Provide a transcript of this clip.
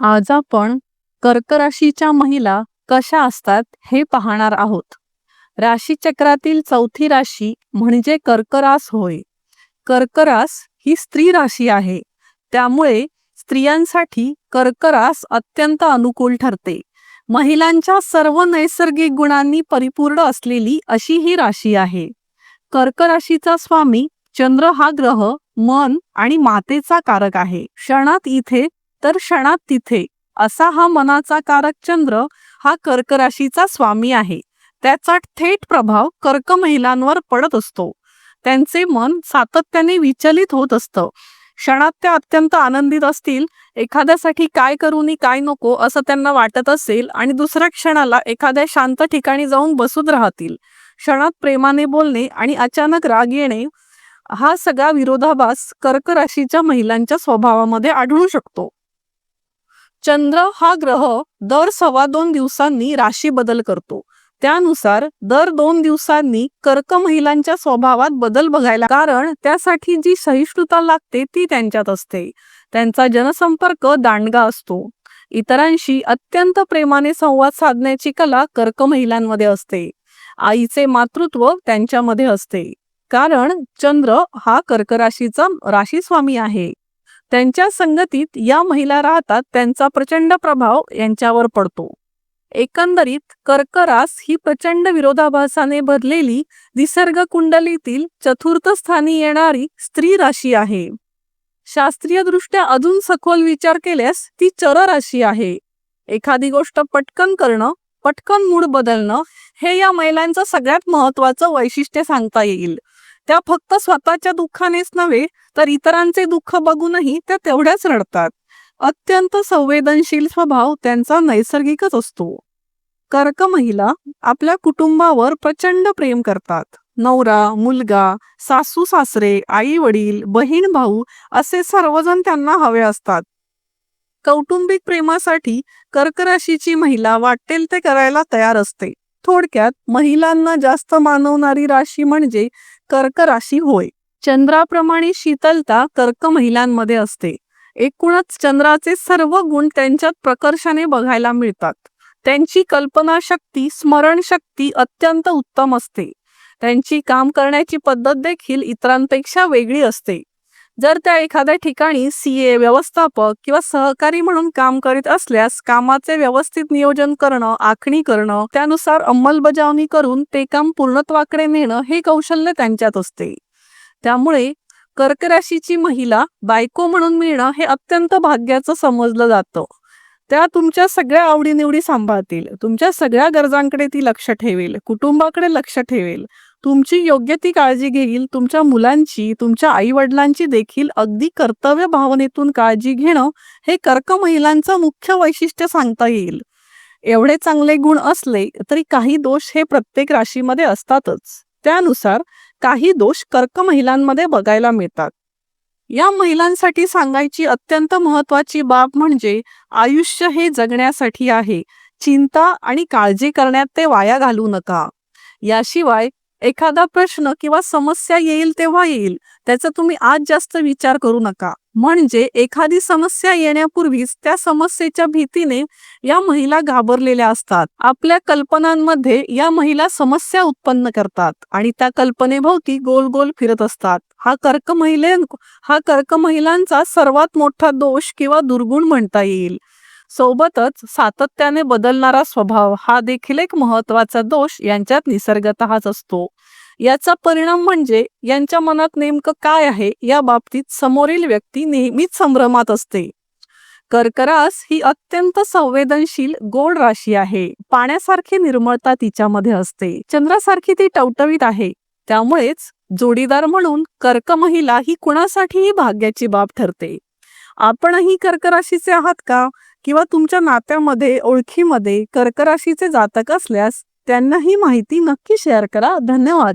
आज आपण कर्कराशीच्या महिला कशा असतात हे पाहणार आहोत. राशीचक्रातील चौथी राशी म्हणजे कर्करास होय. कर्करास ही स्त्री राशी आहे. त्यामुळे स्त्रियांसाठी कर्करास अत्यंत अनुकूल ठरते. महिलांच्या सर्व नैसर्गिक गुणांनी परिपूर्ण असलेली अशी ही राशी आहे. कर्कराशीचा स्वामी चंद्र हा ग्रह मन आणि मातेचा कारक आहे. क्षणात इथे तर क्षणात तिथे असा हा मनाचा कारक चंद्र हा कर्क राशीचा स्वामी आहे. त्याचा थेट प्रभाव कर्क महिलांवर पडत असतो. त्यांचे मन सातत्याने विचलित होत असतं. क्षणात त्या अत्यंत आनंदित असतील एखाद्यासाठी काय करूनी काय नको असं त्यांना वाटत असेल आणि दुसऱ्या क्षणाला एखाद्या शांत ठिकाणी जाऊन बसून राहतील. क्षणात प्रेमाने बोलणे आणि अचानक राग येणे हा सगळा विरोधाभास कर्क राशीच्या महिलांच्या स्वभावामध्ये आढळू शकतो. चंद्र हा ग्रह दर सव्वा दोन दिवसांनी राशी बदल करतो. त्यानुसार दर दोन दिवसांनी कर्क महिलांच्या स्वभावात बदल बघायला कारण त्यासाठी जी सहिष्णुता लागते ती त्यांच्यात असते. त्यांचा जनसंपर्क दांडगा असतो. इतरांशी अत्यंत प्रेमाने संवाद साधण्याची कला कर्क महिलांमध्ये असते. आईचे मातृत्व त्यांच्यामध्ये असते. कारण चंद्र हा कर्क राशीचा राशी स्वामी आहे. त्यांच्या संगतीत या महिला राहतात त्यांचा प्रचंड प्रभाव यांच्यावर पडतो. एकंदरीत कर्करास ही प्रचंड विरोधाभासाने भरलेली निसर्ग कुंडलीतील चतुर्थ स्थानी येणारी स्त्री राशी आहे. शास्त्रीय दृष्ट्या अजून सखोल विचार केल्यास ती चर राशी आहे. एखादी गोष्ट पटकन करणं पटकन मूड बदलणं हे या महिलांचं सगळ्यात महत्वाचं वैशिष्ट्य सांगता येईल. त्या फक्त स्वतःच्या दुःखानेच नव्हे तर इतरांचे दुःख बघूनही त्या तेवढ्याच रडतात. अत्यंत संवेदनशील स्वभाव त्यांचा नैसर्गिकच असतो. कर्क महिला आपल्या कुटुंबावर प्रचंड प्रेम करतात. नवरा मुलगा सासू सासरे आई वडील बहीण भाऊ असे सर्वजण त्यांना हवे असतात. कौटुंबिक प्रेमासाठी कर्क राशीची महिला वाटेल ते करायला तयार असते. थोडक्यात महिलांना जास्त मानवणारी राशी म्हणजे कर्क राशी होय. चंद्राप्रमाणे शीतलता कर्क महिलांमध्ये असते. एकूणच चंद्राचे सर्व गुण त्यांच्यात प्रकर्षाने बघायला मिळतात. त्यांची कल्पनाशक्ती स्मरणशक्ती अत्यंत उत्तम असते. त्यांची काम करण्याची पद्धत देखील इतरांपेक्षा वेगळी असते. जर त्या एखाद्या ठिकाणी सीए व्यवस्थापक किंवा सहकारी म्हणून काम करीत असल्यास कामाचे व्यवस्थित नियोजन करणं आखणी करणं त्यानुसार अंमलबजावणी करून ते काम पूर्णत्वाकडे नेणं हे कौशल्य त्यांच्यात असते. त्यामुळे कर्क राशीची महिला बायको म्हणून मिळणं हे अत्यंत भाग्याचं समजलं जातं. त्या तुमच्या सगळ्या आवडीनिवडी सांभाळतील. तुमच्या सगळ्या गरजांकडे ती लक्ष ठेवेल. कुटुंबाकडे लक्ष ठेवेल. तुमची योग्य ती काळजी घेईल. तुमच्या मुलांची तुमच्या आई वडिलांची देखील अगदी कर्तव्य भावनेतून काळजी घेणं हे कर्क महिलांचं मुख्य वैशिष्ट्य सांगता येईल. एवढे चांगले गुण असले तरी काही दोष हे प्रत्येक राशीमध्ये असतातच. त्यानुसार काही दोष कर्क महिलांमध्ये बघायला मिळतात. या महिलांसाठी सांगायची अत्यंत महत्वाची बाब म्हणजे आयुष्य हे जगण्यासाठी आहे. चिंता आणि काळजी करण्यात ते वाया घालू नका. याशिवाय एखादा प्रश्न किंवा समस्या येईल तेव्हा येईल. त्याचा तुम्ही आज जास्त विचार करू नका. म्हणजे एखादी समस्या येण्यापूर्वीच त्या समस्येच्या भीतीने या महिला घाबरलेल्या असतात. आपल्या कल्पनांमध्ये या महिला समस्या उत्पन्न करतात आणि त्या कल्पनेभोवती गोल गोल फिरत असतात. हा कर्क महिले हा कर्क महिलांचा सर्वात मोठा दोष किंवा दुर्गुण म्हणता येईल. सोबतच सातत्याने बदलणारा स्वभाव हा देखील एक महत्त्वाचा दोष यांच्यात निसर्गतःच असतो. याचा परिणाम म्हणजे यांच्या मनात नेमकं काय आहे या बाबतीत समोरील व्यक्ती नेहमीच संभ्रमात असते. कर्करास ही अत्यंत संवेदनशील गोड राशी आहे. पाण्यासारखी निर्मळता तिच्यामध्ये असते. चंद्रासारखी ती टवटवीत आहे. त्यामुळेच जोडीदार म्हणून कर्क महिला ही कुणासाठीही भाग्याची बाब ठरते. आपणही कर्क राशीचे आहात का? किंवा तुमच्या नात्यामध्ये ओळखीमध्ये कर्क राशीचे जातक असल्यास त्यांना ही माहिती नक्की शेअर करा. धन्यवाद.